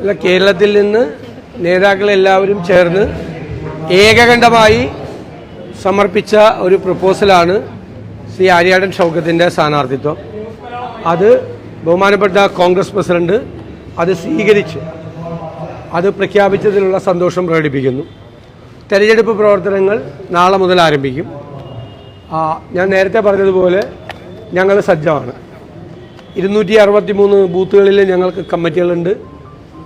അല്ല കേരളത്തിൽ നിന്ന് നേതാക്കളെല്ലാവരും ചേർന്ന് ഏകകണ്ഠമായി സമർപ്പിച്ച ഒരു പ്രപ്പോസലാണ് ശ്രീ ആര്യാടൻ ഷൗക്കത്തിന്റെ സ്ഥാനാർത്ഥിത്വം. അത് ബഹുമാനപ്പെട്ട കോൺഗ്രസ് പ്രസിഡന്റ് അത് സ്വീകരിച്ച് അത് പ്രഖ്യാപിച്ചതിലുള്ള സന്തോഷം പ്രകടിപ്പിക്കുന്നു. തെരഞ്ഞെടുപ്പ് പ്രവർത്തനങ്ങൾ നാളെ മുതൽ ആരംഭിക്കും. ഞാൻ നേരത്തെ പറഞ്ഞതുപോലെ ഞങ്ങൾ സജ്ജമാണ്. ഇരുന്നൂറ്റി അറുപത്തി മൂന്ന് ബൂത്തുകളിൽ ഞങ്ങൾക്ക് കമ്മിറ്റികളുണ്ട്.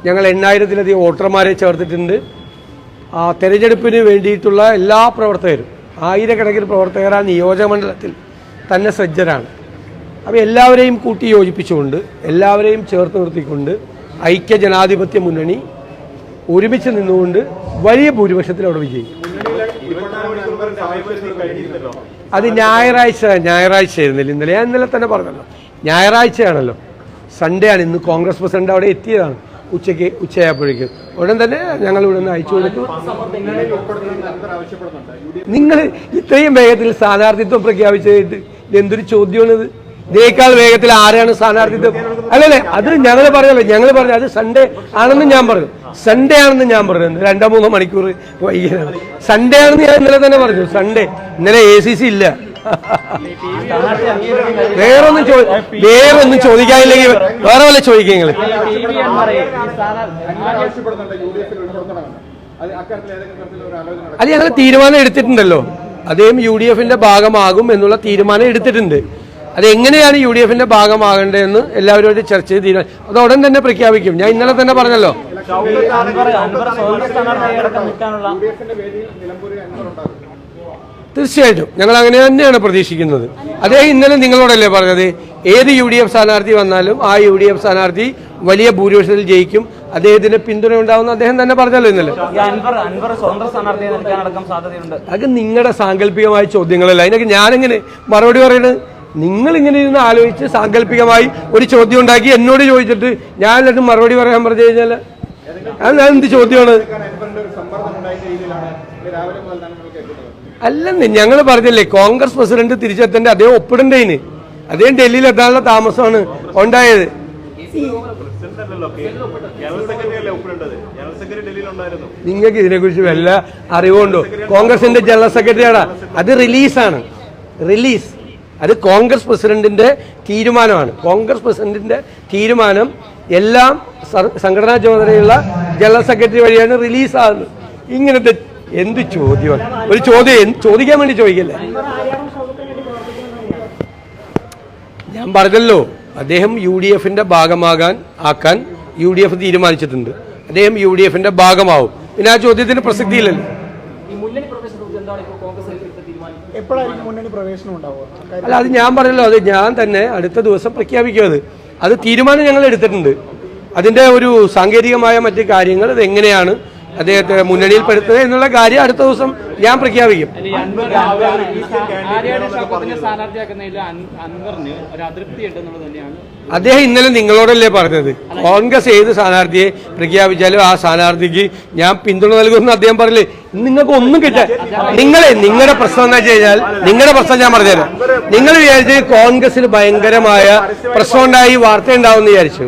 ഞങ്ങൾ എണ്ണായിരത്തിലധികം വോട്ടർമാരെ ചേർത്തിട്ടുണ്ട്. ആ, തെരഞ്ഞെടുപ്പിന് വേണ്ടിയിട്ടുള്ള എല്ലാ പ്രവർത്തകരും ആയിരക്കണക്കിന് പ്രവർത്തകർ ആ നിയോജകമണ്ഡലത്തിൽ തന്നെ സജ്ജരാണ്. അപ്പോൾ എല്ലാവരെയും കൂട്ടി യോജിപ്പിച്ചുകൊണ്ട് എല്ലാവരെയും ചേർത്ത് നിർത്തിക്കൊണ്ട് ഐക്യ ജനാധിപത്യ മുന്നണി ഒരുമിച്ച് നിന്നുകൊണ്ട് വലിയ ഭൂരിപക്ഷത്തിൽ അവിടെ വിജയിക്കും. അത് ഞായറാഴ്ച ഞായറാഴ്ച ആയിരുന്നില്ല. ഇന്നലെ ഞാൻ ഇന്നലെ തന്നെ പറഞ്ഞല്ലോ. ഞായറാഴ്ചയാണല്ലോ. സൺഡേ ആണ്. ഇന്ന് കോൺഗ്രസ് പ്രസിഡന്റ് അവിടെ എത്തിയതാണ്. ഉച്ചയ്ക്ക് ഉച്ചയായപ്പോഴേക്കും. ഉടൻ തന്നെ ഞങ്ങൾ ഇവിടെ നിന്ന് അയച്ചു കൊടുത്തു. നിങ്ങൾ ഇത്രയും വേഗത്തിൽ സ്ഥാനാർത്ഥിത്വം പ്രഖ്യാപിച്ചത് എന്തൊരു ചോദ്യമാണിത്? ഇതേക്കാൾ വേഗത്തിൽ ആരാണ് സ്ഥാനാർത്ഥിത്വം? അല്ലല്ലേ? അത് ഞങ്ങൾ പറഞ്ഞല്ലോ. ഞങ്ങൾ പറഞ്ഞു അത് സൺഡേ ആണെന്ന് ഞാൻ പറഞ്ഞു. സൺഡേ ആണെന്ന് ഞാൻ പറയുന്നത് രണ്ടോ മൂന്നോ മണിക്കൂർ വൈകിയാണ് സൺഡേ ആണെന്ന് ഞാൻ ഇന്നലെ തന്നെ പറഞ്ഞു. സൺഡേ ഇന്നലെ എ സി സി ഇല്ല. വേറൊന്നും വേറൊന്നും ചോദിക്കാനില്ലെങ്കിൽ വേറെ വല്ല ചോദിക്കുക നിങ്ങൾ അത് ഞങ്ങൾ തീരുമാനം എടുത്തിട്ടുണ്ടല്ലോ. അതേം യു ഡി എഫിന്റെ ഭാഗമാകും എന്നുള്ള തീരുമാനം എടുത്തിട്ടുണ്ട്. അത് എങ്ങനെയാണ് യു ഡി എഫിന്റെ ഭാഗമാകേണ്ടതെന്ന് എല്ലാവരോടും ചർച്ച ചെയ്ത് തീരുമാനം അത് ഉടൻ തന്നെ പ്രഖ്യാപിക്കും. ഞാൻ ഇന്നലെ തന്നെ പറഞ്ഞല്ലോ. തീർച്ചയായിട്ടും. ഞങ്ങൾ അങ്ങനെ തന്നെയാണ് പ്രതീക്ഷിക്കുന്നത്. അദ്ദേഹം ഇന്നലെ നിങ്ങളോടല്ലേ പറഞ്ഞത്? ഏത് യു ഡി എഫ് സ്ഥാനാർത്ഥി വന്നാലും ആ യു ഡി എഫ് സ്ഥാനാർത്ഥി വലിയ ഭൂരിപക്ഷത്തിൽ ജയിക്കും. അദ്ദേഹത്തിന് പിന്തുണ ഉണ്ടാവുന്ന അദ്ദേഹം തന്നെ പറഞ്ഞല്ലോ ഇന്നലെ. അത് നിങ്ങളുടെ സാങ്കല്പികമായ ചോദ്യങ്ങളല്ല. അതിനൊക്കെ ഞാനെങ്ങനെ മറുപടി പറയുന്നത് നിങ്ങൾ ഇങ്ങനെ ഇരുന്ന് ആലോചിച്ച് സാങ്കല്പികമായി ഒരു ചോദ്യം ഉണ്ടാക്കി എന്നോട് ചോദിച്ചിട്ട് ഞാൻ എന്നിട്ട് മറുപടി പറയാൻ പറഞ്ഞു കഴിഞ്ഞാൽ അത് എന്ത് ചോദ്യമാണ്? അല്ലെന്ന് ഞങ്ങൾ പറഞ്ഞില്ലേ കോൺഗ്രസ് പ്രസിഡന്റ് തിരിച്ചെത്തേണ്ട അതേ ഒപ്പിടണ്ടേന്. അദ്ദേഹം ഡൽഹിയിൽ എത്താനുള്ള താമസമാണ് ഉണ്ടായത്. നിങ്ങൾക്ക് ഇതിനെ കുറിച്ച് ജനറൽ സെക്രട്ടറി ഡൽഹിയിൽ ഉണ്ടായിരുന്നു. നിങ്ങൾക്ക് ഇതിനെക്കുറിച്ച് വല്ല അറിവുണ്ടോ? കോൺഗ്രസിന്റെ ജനറൽ സെക്രട്ടറിയാണ് അത് റിലീസാണ്. റിലീസ്. അത് കോൺഗ്രസ് പ്രസിഡന്റിന്റെ തീരുമാനമാണ്. കോൺഗ്രസ് പ്രസിഡന്റിന്റെ തീരുമാനം എല്ലാം സംഘടനാ ചുമതലയുള്ള ജനറൽ സെക്രട്ടറി വഴിയാണ് റിലീസാകുന്നത്. ഇങ്ങനത്തെ എന്ത് ചോദ്യമാണ്? ഒരു ചോദ്യം ചോദിക്കാൻ വേണ്ടി ചോദിക്കല്ലേ? ഞാൻ പറഞ്ഞല്ലോ അദ്ദേഹം യു ഡി എഫിന്റെ ഭാഗമാകാൻ ആക്കാൻ യു ഡി എഫ് തീരുമാനിച്ചിട്ടുണ്ട്. അദ്ദേഹം യു ഡി എഫിന്റെ ഭാഗമാവും. പിന്നെ ആ ചോദ്യത്തിന് പ്രസക്തിയില്ലല്ലോ. എപ്പോഴായിരിക്കും മുന്നണി പ്രവേശനം ഉണ്ടാവുക. അല്ല അത് ഞാൻ പറഞ്ഞല്ലോ അത് ഞാൻ തന്നെ അടുത്ത ദിവസം പ്രഖ്യാപിക്കും അത്. അത് തീരുമാനം ഞങ്ങൾ എടുത്തിട്ടുണ്ട്. അതിന്റെ ഒരു സാങ്കേതികമായ മറ്റു കാര്യങ്ങൾ അത് എങ്ങനെയാണ് അദ്ദേഹത്തെ മുന്നണിയിൽപ്പെടുത്തുന്നത് എന്നുള്ള കാര്യം അടുത്ത ദിവസം ഞാൻ പ്രഖ്യാപിക്കും. അദ്ദേഹം ഇന്നലെ നിങ്ങളോടല്ലേ പറഞ്ഞത്? കോൺഗ്രസ് ഏത് സ്ഥാനാർത്ഥിയെ പ്രഖ്യാപിച്ചാലും ആ സ്ഥാനാർത്ഥിക്ക് ഞാൻ പിന്തുണ നൽകുമെന്ന് അദ്ദേഹം പറഞ്ഞില്ലേ? നിങ്ങൾക്ക് ഒന്നും കിട്ടാൻ നിങ്ങളെ നിങ്ങളുടെ പ്രശ്നം എന്താ വെച്ച് കഴിഞ്ഞാൽ നിങ്ങളുടെ പ്രശ്നം ഞാൻ പറഞ്ഞുതരാം നിങ്ങൾ വിചാരിച്ച് കോൺഗ്രസിൽ ഭയങ്കരമായ പ്രശ്നം ഉണ്ടായി വാർത്ത ഉണ്ടാവും എന്ന് വിചാരിച്ചു.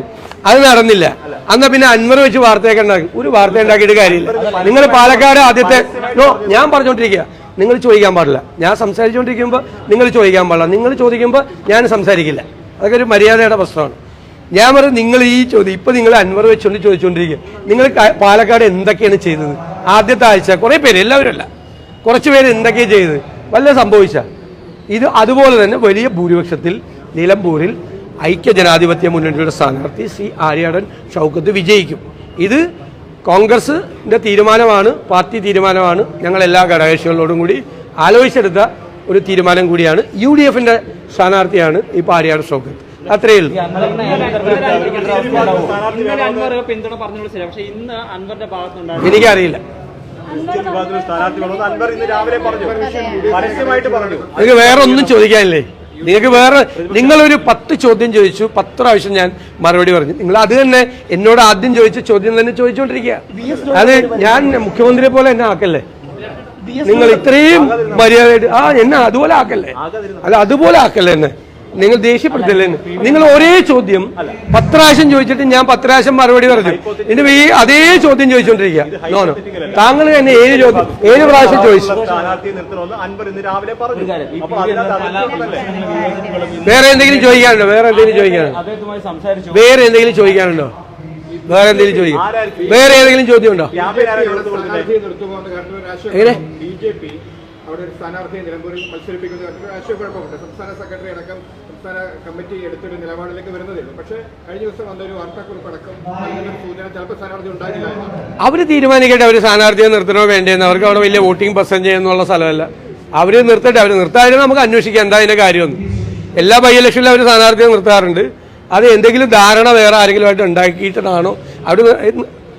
അത് നടന്നില്ല. അന്ന പിന്നെ അൻവർ വെച്ച് വാർത്തയൊക്കെ ഉണ്ടാക്കി. ഒരു വാർത്ത ഉണ്ടാക്കിയിട്ട് കാര്യമില്ല. നിങ്ങൾ പാലക്കാട് ആദ്യത്തെ നോ ഞാൻ പറഞ്ഞുകൊണ്ടിരിക്കുക നിങ്ങൾ ചോദിക്കാൻ പാടില്ല. ഞാൻ സംസാരിച്ചുകൊണ്ടിരിക്കുമ്പോൾ നിങ്ങൾ ചോദിക്കാൻ പാടില്ല. നിങ്ങൾ ചോദിക്കുമ്പോൾ ഞാൻ സംസാരിക്കില്ല. അതൊക്കെ ഒരു മര്യാദയുടെ പ്രശ്നമാണ്. ഞാൻ പറഞ്ഞു നിങ്ങൾ ഈ ചോദ്യം ഇപ്പൊ നിങ്ങൾ അൻവർ വെച്ചുകൊണ്ട് ചോദിച്ചുകൊണ്ടിരിക്കുക നിങ്ങൾ പാലക്കാട് എന്തൊക്കെയാണ് ചെയ്തത്? ആദ്യത്തെ ആഴ്ച കുറെ പേര് എല്ലാവരും അല്ല. കുറച്ച് പേര് എന്തൊക്കെയാണ് ചെയ്തത്? വല്ല സംഭവിച്ച? ഇത് അതുപോലെ തന്നെ വലിയ ഭൂരിപക്ഷത്തിൽ നിലമ്പൂരിൽ ഐക്യ ജനാധിപത്യ മുന്നണിയുടെ സ്ഥാനാർത്ഥി സി ആര്യാടൻ ഷൗക്കത്ത് വിജയിക്കും. ഇത് കോൺഗ്രസിന്റെ തീരുമാനമാണ് പാർട്ടി തീരുമാനമാണ്. ഞങ്ങൾ എല്ലാ ഘടകകക്ഷികളോടും കൂടി ആലോചിച്ചെടുത്ത ഒരു തീരുമാനം കൂടിയാണ് യു ഡി എഫിന്റെ സ്ഥാനാർത്ഥിയാണ് ഈ ആര്യാടൻ ഷൗക്കത്ത്. അത്രയേ ഉള്ളൂ. എനിക്കറിയില്ല. നിങ്ങൾക്ക് വേറെ ഒന്നും ചോദിക്കാനില്ലേ? നിങ്ങൾക്ക് വേറെ നിങ്ങളൊരു പത്ത് ചോദ്യം ചോദിച്ചു. പത്ത് പ്രാവശ്യം ഞാൻ മറുപടി പറഞ്ഞു. നിങ്ങൾ അത് തന്നെ എന്നോട് ആദ്യം ചോദിച്ച ചോദ്യം തന്നെ ചോദിച്ചുകൊണ്ടിരിക്കുക. അത് ഞാൻ മുഖ്യമന്ത്രിയെ പോലെ എന്നെ ആക്കല്ലേ? നിങ്ങൾ ഇത്രയും മര്യാദയായിട്ട് ആ എന്നെ അതുപോലെ ആക്കല്ലേ? അല്ല അതുപോലെ ആക്കല്ലേ എന്നെ? നിങ്ങൾ ദേഷ്യപ്പെടുത്തില്ലേ? നിങ്ങൾ ഒരേ ചോദ്യം പത്രാശം ചോദിച്ചിട്ട് ഞാൻ പത്രാശം മറുപടി പറഞ്ഞു. എന്റെ ഈ അതേ ചോദ്യം ചോദിച്ചോണ്ടിരിക്കുക. നോ നോ താങ്കൾ തന്നെ ഏഴ് ചോദ്യം ഏഴ് പ്രാവശ്യം ചോദിച്ചു. വേറെ എന്തെങ്കിലും ചോദിക്കാനുണ്ടോ? വേറെ എന്തെങ്കിലും ചോദിക്കാനുണ്ടോ? വേറെ എന്തെങ്കിലും ചോദിക്കാനുണ്ടോ? വേറെ എന്തെങ്കിലും ചോദിക്കാം. വേറെ ഏതെങ്കിലും ചോദ്യം ഉണ്ടോ? ക്യാമ്പിൽ ആരാണ് എടുത്ത് കൊടുക്കുന്നത് നിർത്തുകൊണ്ട് കാരണം രാഷ്ട്രീയ എങ്ങനെ? ബി ജെ പി അവിടെ ഒരു സ്ഥാനാർത്ഥിയെ നിലമ്പൂരിൽ മത്സരിപ്പിക്കുന്ന ആശയക്കുഴപ്പമുണ്ട് സംസ്ഥാന സെക്രട്ടറി അടക്കം സംസ്ഥാന കമ്മിറ്റി എടുത്തൊരു നിലപാടിലേക്ക് വരുന്നതേ ഉള്ളൂ. പക്ഷേ കഴിഞ്ഞ ദിവസം വന്നൊരു വാർത്താക്കുറിപ്പ് അടക്കം അതിനൊരു സൂചന ചിലപ്പോൾ സ്ഥാനാർത്ഥി ഉണ്ടാകില്ല അവർ തീരുമാനിക്കട്ടെ അവർ സ്ഥാനാർത്ഥിയെ നിർത്തണോ വേണ്ടിയെന്ന് അവർക്ക് അവിടെ വലിയ വോട്ടിംഗ് പെർസെന്റ് എന്നുള്ള സ്ഥലമല്ല. അവർ നിർത്തട്ടെ അവർ നിർത്താതിരുന്ന നമുക്ക് അന്വേഷിക്കാം എന്താ അതിന്റെ കാര്യമൊന്നും എല്ലാ ബൈ ഇലക്ഷനിലും അവർ സ്ഥാനാർത്ഥിയെ നിർത്താറുണ്ട്. അത് എന്തെങ്കിലും ധാരണ വേറെ ആരെങ്കിലുമായിട്ട് ഉണ്ടാക്കിയിട്ടാണോ? അവിടെ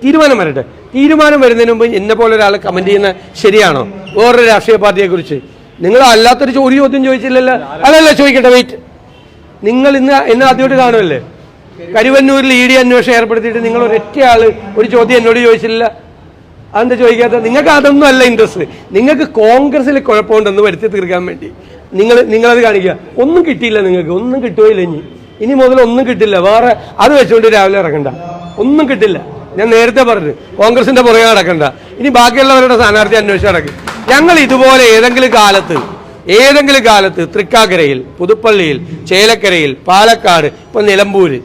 തീരുമാനം വരട്ടെ. തീരുമാനം വരുന്നതിന് മുമ്പ് എന്നെ പോലെ ഒരാൾ കമന്റ് ചെയ്യുന്ന ശരിയാണോ? വേറൊരു രാഷ്ട്രീയ പാർട്ടിയെ കുറിച്ച് നിങ്ങൾ അല്ലാത്തൊരു ഒരു ചോദ്യം ചോദിച്ചില്ലല്ലോ. അതല്ല ചോദിക്കട്ടെ വെയിറ്റ് നിങ്ങൾ ഇന്ന് എന്നെ ആദ്യമായിട്ട് കാണുമല്ലേ? കരുവന്നൂരിൽ ഇ ഡി അന്വേഷണം ഏർപ്പെടുത്തിയിട്ട് നിങ്ങൾ ഒരൊറ്റ ആൾ ഒരു ചോദ്യം എന്നോട് ചോദിച്ചില്ല. അതെന്താ ചോദിക്കാത്ത നിങ്ങൾക്ക് അതൊന്നും അല്ല ഇൻട്രസ്റ്റ് നിങ്ങൾക്ക് കോൺഗ്രസിൽ കുഴപ്പമുണ്ടെന്ന് വരുത്തി തീർക്കാൻ വേണ്ടി. നിങ്ങൾ നിങ്ങളത് കാണിക്കുക. ഒന്നും കിട്ടിയില്ല നിങ്ങൾക്ക്. ഒന്നും കിട്ടുകയില്ല ഇനി. ഇനി മുതൽ ഒന്നും കിട്ടില്ല. വേറെ അത് വെച്ചുകൊണ്ട് രാവിലെ ഇറങ്ങണ്ട. ഒന്നും കിട്ടില്ല. ഞാൻ നേരത്തെ പറഞ്ഞു കോൺഗ്രസിന്റെ പുറകെ നടക്കണ്ട. ഇനി ബാക്കിയുള്ളവരുടെ സ്ഥാനാർത്ഥി അന്വേഷിച്ച് നടക്കും. ഞങ്ങൾ ഇതുപോലെ ഏതെങ്കിലും കാലത്ത് ഏതെങ്കിലും കാലത്ത് തൃക്കാക്കരയിൽ പുതുപ്പള്ളിയിൽ ചേലക്കരയിൽ പാലക്കാട് ഇപ്പൊ നിലമ്പൂര്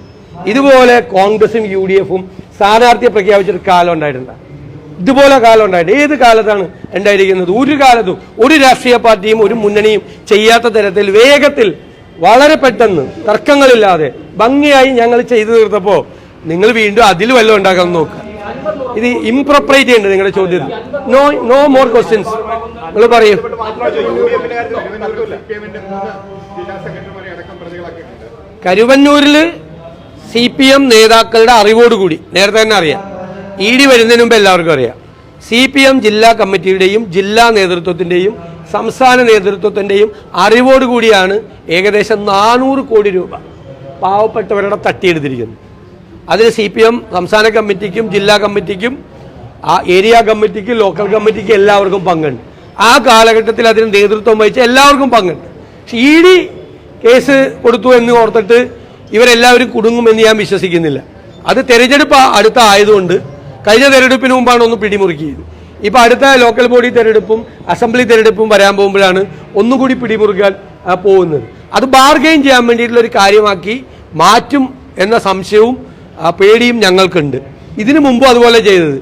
ഇതുപോലെ കോൺഗ്രസും യു ഡി എഫും സ്ഥാനാർത്ഥിയെ പ്രഖ്യാപിച്ചൊരു കാലം ഉണ്ടായിട്ടുണ്ട്. ഇതുപോലെ കാലം ഉണ്ടായിട്ട് ഏത് കാലത്താണ് ഉണ്ടായിരിക്കുന്നത്? ഒരു കാലത്തും ഒരു രാഷ്ട്രീയ പാർട്ടിയും ഒരു മുന്നണിയും ചെയ്യാത്ത തരത്തിൽ വേഗത്തിൽ വളരെ പെട്ടെന്ന് തർക്കങ്ങളില്ലാതെ ഭംഗിയായി ഞങ്ങൾ ചെയ്തു തീർത്തപ്പോ നിങ്ങൾ വീണ്ടും അതിൽ വല്ലതും ഉണ്ടാക്കാൻ നോക്കുക ഇത് ഇംപ്രൊപ്പറേറ്റ് ഉണ്ട് നിങ്ങളുടെ ചോദ്യം നോ നോ മോർ ക്വസ്റ്റ്യൻസ് നിങ്ങൾ പറയൂ. കരുവന്നൂരിൽ സി പി എം നേതാക്കളുടെ അറിവോടുകൂടി നേരത്തെ തന്നെ അറിയാം. ഇ ഡി വരുന്നതിന് മുമ്പ് എല്ലാവർക്കും അറിയാം. സി പി എം ജില്ലാ കമ്മിറ്റിയുടെയും ജില്ലാ നേതൃത്വത്തിന്റെയും സംസ്ഥാന നേതൃത്വത്തിന്റെയും അറിവോടുകൂടിയാണ് ഏകദേശം നാനൂറ് കോടി രൂപ പാവപ്പെട്ടവരുടെ തട്ടിയെടുത്തിരിക്കുന്നത്. അതിൽ സി പി എം സംസ്ഥാന കമ്മിറ്റിക്കും ജില്ലാ കമ്മിറ്റിക്കും ആ ഏരിയ കമ്മിറ്റിക്കും ലോക്കൽ കമ്മിറ്റിക്കും എല്ലാവർക്കും പങ്കുണ്ട്. ആ കാലഘട്ടത്തിൽ അതിന് നേതൃത്വം വഹിച്ച എല്ലാവർക്കും പങ്കുണ്ട്. പക്ഷെ ഇ ഡി കേസ് കൊടുത്തു എന്ന് ഓർത്തിട്ട് ഇവരെല്ലാവരും കുടുങ്ങുമെന്ന് ഞാൻ വിശ്വസിക്കുന്നില്ല. അത് തെരഞ്ഞെടുപ്പ് അടുത്ത ആയതുകൊണ്ട് കഴിഞ്ഞ തെരഞ്ഞെടുപ്പിന് മുമ്പാണ് ഒന്ന് പിടിമുറുക്കിയത്. ഇപ്പോൾ അടുത്ത ലോക്കൽ ബോഡി തെരഞ്ഞെടുപ്പും അസംബ്ലി തെരഞ്ഞെടുപ്പും വരാൻ പോകുമ്പോഴാണ് ഒന്നുകൂടി പിടിമുറുക്കാൻ പോകുന്നത്. അത് ബാർഗെയിൻ ചെയ്യാൻ വേണ്ടിയിട്ടുള്ള ഒരു കാര്യമാക്കി മാറ്റും എന്ന സംശയവും ആ, പേടിയും ഞങ്ങൾക്കുണ്ട്. ഇതിനു മുമ്പും അതുപോലെ ചെയ്തത്.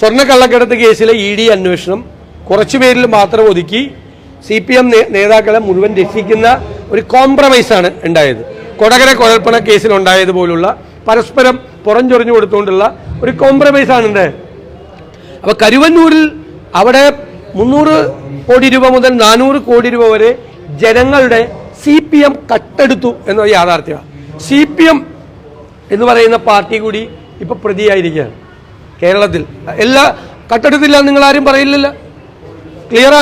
സ്വർണക്കള്ളക്കടത്ത് കേസിലെ ഇ ഡി അന്വേഷണം കുറച്ചു പേരിൽ മാത്രം ഒതുക്കി സി പി എം നേതാക്കളെ മുഴുവൻ രക്ഷിക്കുന്ന ഒരു കോംപ്രമൈസാണ് ഉണ്ടായത്. കൊടകര കുഴൽപ്പണ കേസിലുണ്ടായതുപോലുള്ള പരസ്പരം പുറഞ്ചൊറിഞ്ഞു കൊടുത്തുകൊണ്ടുള്ള ഒരു കോംപ്രമൈസാണ് ഉണ്ടായത് അപ്പൊ കരുവന്നൂരിൽ അവിടെ മുന്നൂറ് കോടി രൂപ മുതൽ നാനൂറ് കോടി രൂപ വരെ ജനങ്ങളുടെ സി പി എം കട്ടെടുത്തു എന്ന യാഥാർത്ഥ്യമാണ്. സി പി എം എന്ന് പറയുന്ന പാർട്ടി കൂടി ഇപ്പൊ പ്രതിയായിരിക്കുകയാണ്. കേരളത്തിൽ. എല്ലാ കട്ടെടുത്തില്ല നിങ്ങൾ ആരും പറയില്ലല്ലോ.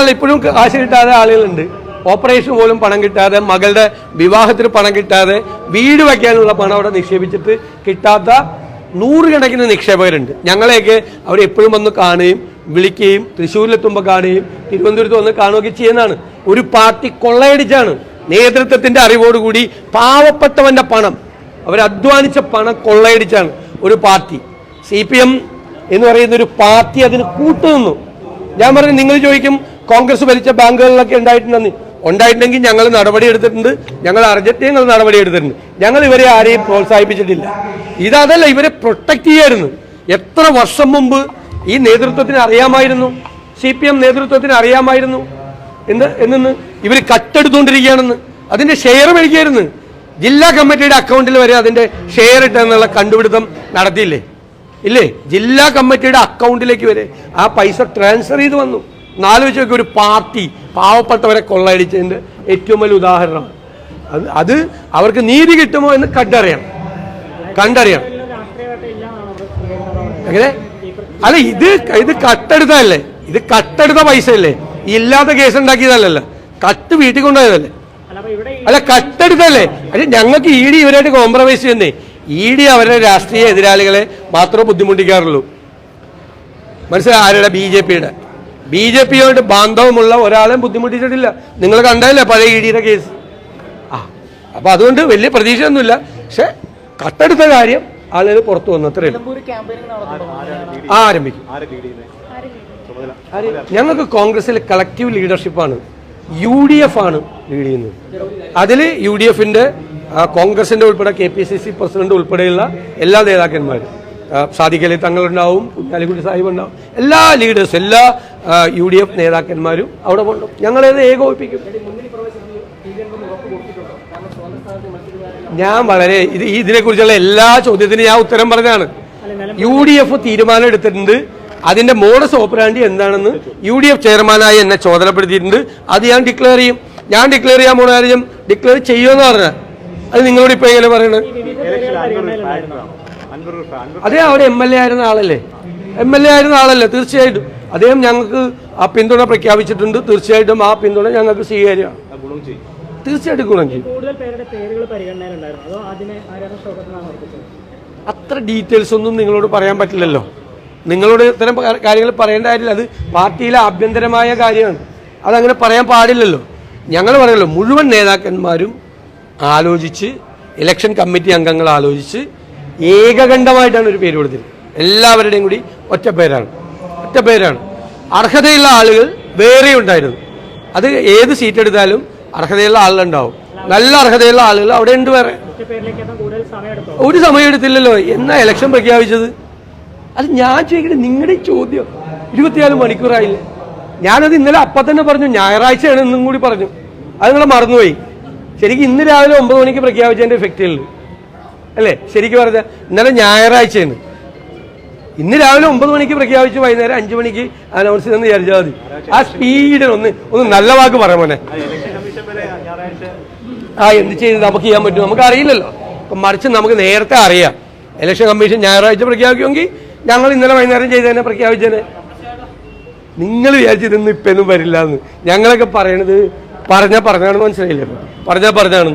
ആണ് ഇപ്പോഴും കാശ് കിട്ടാതെ ആളുകളുണ്ട്. ഓപ്പറേഷൻ പോലും പണം കിട്ടാതെ മകളുടെ വിവാഹത്തിന് പണം കിട്ടാതെ വീട് വയ്ക്കാനുള്ള പണം അവിടെ നിക്ഷേപിച്ചിട്ട് കിട്ടാത്ത നൂറുകണക്കിന് നിക്ഷേപകരുണ്ട്. ഞങ്ങളെയൊക്കെ അവർ എപ്പോഴും വന്ന് കാണുകയും വിളിക്കുകയും തൃശ്ശൂരിലെത്തുമ്പോൾ കാണുകയും തിരുവനന്തപുരത്ത് വന്ന് കാണുകയൊക്കെ ചെയ്യുന്നതാണ്. ഒരു പാർട്ടി കൊള്ളയടിച്ചാണ് നേതൃത്വത്തിന്റെ അറിവോടുകൂടി പാവപ്പെട്ടവന്റെ പണം അവരധ്വാനിച്ച പണം കൊള്ളയടിച്ചാണ് ഒരു പാർട്ടി. സി പി എം എന്ന് പറയുന്ന ഒരു പാർട്ടി അതിന് കൂട്ടുനിന്നു. ഞാൻ പറഞ്ഞു നിങ്ങൾ ചോദിക്കും കോൺഗ്രസ് ഭരിച്ച ബാങ്കുകളിലൊക്കെ ഉണ്ടായിട്ടുണ്ടെന്ന്. ഉണ്ടായിട്ടുണ്ടെങ്കിൽ ഞങ്ങൾ നടപടി എടുത്തിട്ടുണ്ട്. ഞങ്ങൾ അർജന്റീന നടപടി എടുത്തിട്ടുണ്ട്. ഞങ്ങൾ ഇവരെ ആരെയും പ്രോത്സാഹിപ്പിച്ചിട്ടില്ല. ഇതല്ല ഇവരെ പ്രൊട്ടക്ട് ചെയ്യായിരുന്നു. എത്ര വർഷം മുമ്പ് ഈ നേതൃത്വത്തിന് അറിയാമായിരുന്നു? സി പി എം നേതൃത്വത്തിന് അറിയാമായിരുന്നു? എന്ന് എന്നു ഇവർ കട്ടെടുത്തുകൊണ്ടിരിക്കുകയാണെന്ന്. അതിന്റെ ഷെയർ മേടിക്കായിരുന്നു ജില്ലാ കമ്മിറ്റിയുടെ അക്കൗണ്ടിൽ വരെ അതിന്റെ ഷെയർ ഇട്ടെന്നുള്ള കണ്ടുപിടുത്തം നടത്തിയില്ലേ? ഇല്ലേ? ജില്ലാ കമ്മിറ്റിയുടെ അക്കൗണ്ടിലേക്ക് വരെ ആ പൈസ ട്രാൻസ്ഫർ ചെയ്ത് വന്നു. നാല് വെച്ച് നോക്കി ഒരു പാർട്ടി പാവപ്പെട്ടവരെ കൊള്ളയടിച്ചതിന്റെ ഏറ്റവും വലിയ ഉദാഹരണമാണ് അത് അത് അവർക്ക് നീതി കിട്ടുമോ എന്ന് കണ്ടറിയണം. കണ്ടറിയണം. എങ്ങനെ? അല്ല ഇത് ഇത് കട്ടെടുത്തതല്ലേ? ഇത് കട്ടെടുത്ത പൈസ അല്ലേ ഇല്ലാത്ത കേസ് ഉണ്ടാക്കിയതല്ലല്ലോ. കട്ട് വീട്ടിൽ കൊണ്ടുപോയതല്ലേ? അല്ല കട്ടെടുത്തല്ലേ അല്ല ഞങ്ങൾക്ക് ഇ ഡി ഇവരായിട്ട് കോംപ്രമൈസ് ചെയ്യുന്നേ. ഇ ഡി അവരുടെ രാഷ്ട്രീയ എതിരാളികളെ മാത്രമേ ബുദ്ധിമുട്ടിക്കാറുള്ളൂ. മനസ്സിലായി ആരുടെ? ബി ജെ പിയുടെ. ബി ജെ പിയോട് ബാന്ധവമുള്ള ഒരാളെയും ബുദ്ധിമുട്ടിച്ചിട്ടില്ല. നിങ്ങൾ കണ്ടതല്ലേ പഴയ ഇ ഡിയുടെ കേസ്? ആ അപ്പൊ അതുകൊണ്ട് വലിയ പ്രതീക്ഷയൊന്നുമില്ല. പക്ഷെ കട്ടെടുത്ത കാര്യം ആളുകൾ പുറത്തു വന്നു അത്രയല്ല ആരംഭിക്കും. ഞങ്ങൾക്ക് കോൺഗ്രസിൽ കളക്റ്റീവ് ലീഡർഷിപ്പാണ് യു ഡി എഫ് ആണ് ലീഡ് ചെയ്യുന്നത്. അതിൽ യു ഡി എഫിന്റെ കോൺഗ്രസിന്റെ ഉൾപ്പെടെ K P C C president ഉൾപ്പെടെയുള്ള എല്ലാ നേതാക്കന്മാരും ആ, സാദിഖ് അലി തങ്ങളുണ്ടാവും കുഞ്ഞാലിക്കുട്ടി സാഹിബ് ഉണ്ടാവും എല്ലാ ലീഡേഴ്സ് എല്ലാ യു ഡി എഫ് നേതാക്കന്മാരും അവിടെ കൊണ്ടും. ഞങ്ങളേത് ഏകോപിപ്പിക്കും. ഞാൻ വളരെ ഇത് ഇതിനെക്കുറിച്ചുള്ള എല്ലാ ചോദ്യത്തിനും ഞാൻ ഉത്തരം പറഞ്ഞാണ് യു ഡി എഫ് തീരുമാനം എടുത്തിട്ടുണ്ട്. അതിന്റെ മോഡസ് ഓപ്പറാണ്ടി എന്താണെന്ന് യു ഡി എഫ് ചെയർമാനായി എന്നെ ചോദനപ്പെടുത്തിയിട്ടുണ്ട്. അത് ഞാൻ ഡിക്ലെയർ ചെയ്യും. ഞാൻ ഡിക്ലെയർ ചെയ്യാൻ പോണ കാര്യം ഡിക്ലെയർ ചെയ്യുമെന്ന് പറഞ്ഞാൽ അത് നിങ്ങളോട് ഇപ്പൊ എങ്ങനെ പറയണത് അതെ അവിടെ എം എൽ എ ആയിരുന്ന ആളല്ലേ? എം എൽ എ ആയിരുന്ന ആളല്ലേ? തീർച്ചയായിട്ടും. അദ്ദേഹം ഞങ്ങൾക്ക് ആ പിന്തുണ പ്രഖ്യാപിച്ചിട്ടുണ്ട്. തീർച്ചയായിട്ടും ആ പിന്തുണ ഞങ്ങൾക്ക് സ്വീകാര്യമാണ് തീർച്ചയായിട്ടും ഗുണം ചെയ്യും. അത്ര ഡീറ്റെയിൽസ് ഒന്നും നിങ്ങളോട് പറയാൻ പറ്റില്ലല്ലോ. നിങ്ങളോട് ഇത്തരം കാര്യങ്ങൾ പറയേണ്ട കാര്യമില്ല. അത് പാർട്ടിയിലെ ആഭ്യന്തരമായ കാര്യമാണ്. അതങ്ങനെ പറയാൻ പാടില്ലല്ലോ. ഞങ്ങൾ പറയല്ലോ മുഴുവൻ നേതാക്കന്മാരും ആലോചിച്ച് ഇലക്ഷൻ കമ്മിറ്റി അംഗങ്ങൾ ആലോചിച്ച് ഏകകണ്ഠമായിട്ടാണ് ഒരു പേര് കൊടുത്തത് എല്ലാവരുടെയും കൂടി ഒറ്റ പേരാണ്. ഒറ്റ പേരാണ്. അർഹതയുള്ള ആളുകൾ വേറെ ഉണ്ടായിരുന്നു. അത് ഏത് സീറ്റ് എടുത്താലും അർഹതയുള്ള ആളുകളുണ്ടാവും. നല്ല അർഹതയുള്ള ആളുകൾ അവിടെ ഉണ്ട് വേറെ. ഒരു സമയം എടുത്തില്ലല്ലോ. എന്നാ ഇലക്ഷൻ പ്രഖ്യാപിച്ചത്? അത് ഞാൻ ചോദിക്കുന്നത് നിങ്ങളുടെ ചോദ്യം. ഇരുപത്തിനാല് മണിക്കൂറായില്ലേ. ഞാനത് ഇന്നലെ അപ്പം തന്നെ പറഞ്ഞു ഞായറാഴ്ചയാണ് എന്നും കൂടി പറഞ്ഞു. അത് നിങ്ങളെ മറന്നുപോയി. ശരിക്കും ഇന്ന് രാവിലെ ഒമ്പത് മണിക്ക് പ്രഖ്യാപിച്ചതിന്റെ എഫക്റ്റ് ഉള്ളു അല്ലേ? ശരിക്കും പറഞ്ഞ ഇന്നലെ ഞായറാഴ്ചയാണ്. ഇന്ന് രാവിലെ ഒമ്പത് മണിക്ക് പ്രഖ്യാപിച്ചു വൈകുന്നേരം അഞ്ചു മണിക്ക് അനൗൺസ് ചെയ്തെന്ന് വിചാരിച്ചാൽ മതി. ആ സ്പീഡിൽ ഒന്ന് ഒന്ന് നല്ല വാക്ക് പറയാം മോനെ. ആ എന്ത് ചെയ്ത് നമുക്ക് ചെയ്യാൻ പറ്റും? നമുക്ക് അറിയില്ലല്ലോ മറിച്ച് നമുക്ക് നേരത്തെ അറിയാം. ഇലക്ഷൻ കമ്മീഷൻ ഞായറാഴ്ച പ്രഖ്യാപിക്കുമെങ്കിൽ ഞങ്ങൾ ഇന്നലെ വൈകുന്നേരം ചെയ്തതിനെ പ്രഖ്യാപിച്ചതിനെ. നിങ്ങൾ വിചാരിച്ചിരുന്നു ഇപ്പൊന്നും വരില്ല എന്ന് ഞങ്ങളൊക്കെ പറയണത് പറഞ്ഞാൽ പറഞ്ഞാണ് മനസ്സിലായില്ലേ? പറഞ്ഞാൽ പറഞ്ഞാണ്.